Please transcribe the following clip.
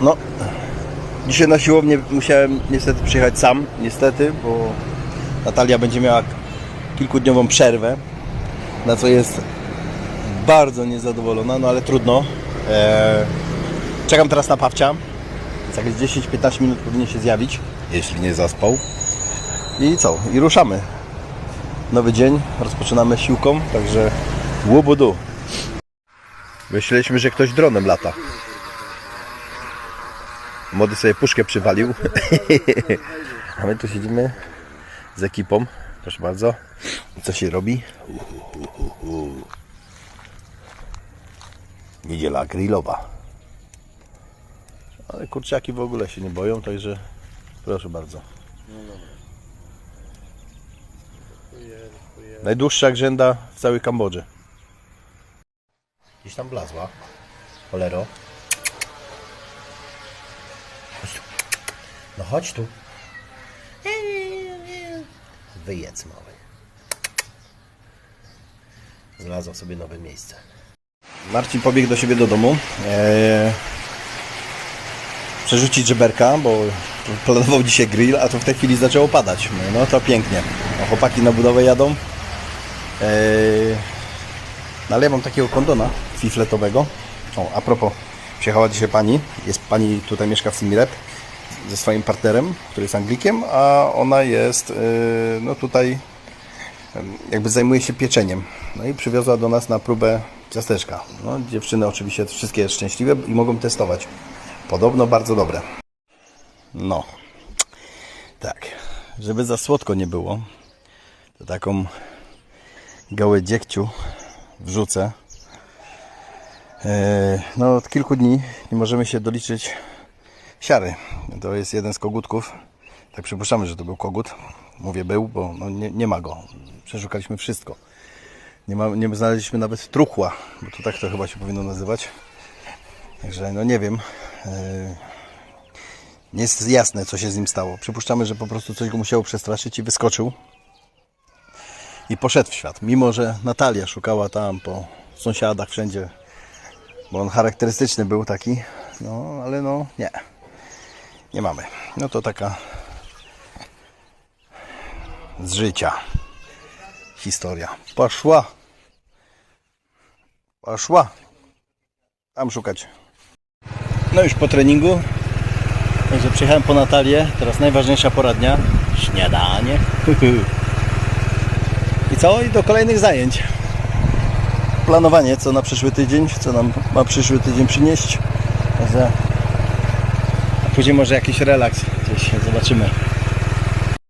No, dzisiaj na siłownię musiałem niestety przyjechać sam, niestety, bo Natalia będzie miała kilkudniową przerwę, na co jest bardzo niezadowolona, no ale trudno. Eee, czekam teraz na Pawcia, więc jakieś 10-15 minut powinien się zjawić, jeśli nie zaspał. I co? I ruszamy. Nowy dzień, rozpoczynamy siłką, także łubudu. Myśleliśmy, że ktoś dronem lata. Młody sobie puszkę przywalił. A my tu siedzimy z ekipą. Proszę bardzo. Co się robi? Niedziela grillowa. Ale kurczaki w ogóle się nie boją, także proszę bardzo. Najdłuższa grzęda w całej Kambodży. Gdzieś tam blazła. Cholero. Chodź tu. No chodź tu. Wyjedz mały. Znalazła sobie nowe miejsce. Marcin pobiegł do siebie do domu. Eee, przerzucić żeberka, bo planował dzisiaj grill, a to w tej chwili zaczęło padać. No, no to pięknie. No, chłopaki na budowę jadą. Eee, no ale ja mam takiego kondona fifletowego. O, a propos, przyjechała dzisiaj pani. Jest pani tutaj mieszka w Simirep ze swoim partnerem, który jest Anglikiem, a ona jest yy, no tutaj jakby zajmuje się pieczeniem. No i przywiozła do nas na próbę ciasteczka. No, dziewczyny oczywiście wszystkie szczęśliwe i mogą testować. Podobno bardzo dobre. No. Tak. Żeby za słodko nie było, to taką gałę dziegciu wrzucę. E, No, od kilku dni nie możemy się doliczyć siary. To jest jeden z kogutków. Tak przypuszczamy, że to był kogut. Mówię był, bo no nie, nie ma go. Przeszukaliśmy wszystko. Nie, ma, nie znaleźliśmy nawet truchła, bo to tak to chyba się powinno nazywać. Także no nie wiem. E, Nie jest jasne, co się z nim stało. Przypuszczamy, że po prostu coś go musiało przestraszyć i wyskoczył i poszedł w świat. Mimo, że Natalia szukała tam po sąsiadach wszędzie, bo on charakterystyczny był taki, no ale no nie, nie mamy. No to taka z życia historia. Poszła, poszła tam szukać. No już po treningu, także przyjechałem po Natalię, teraz najważniejsza poradnia, śniadanie. I co? I do kolejnych zajęć. Planowanie, co na przyszły tydzień, co nam ma przyszły tydzień przynieść. Także później może jakiś relaks gdzieś zobaczymy.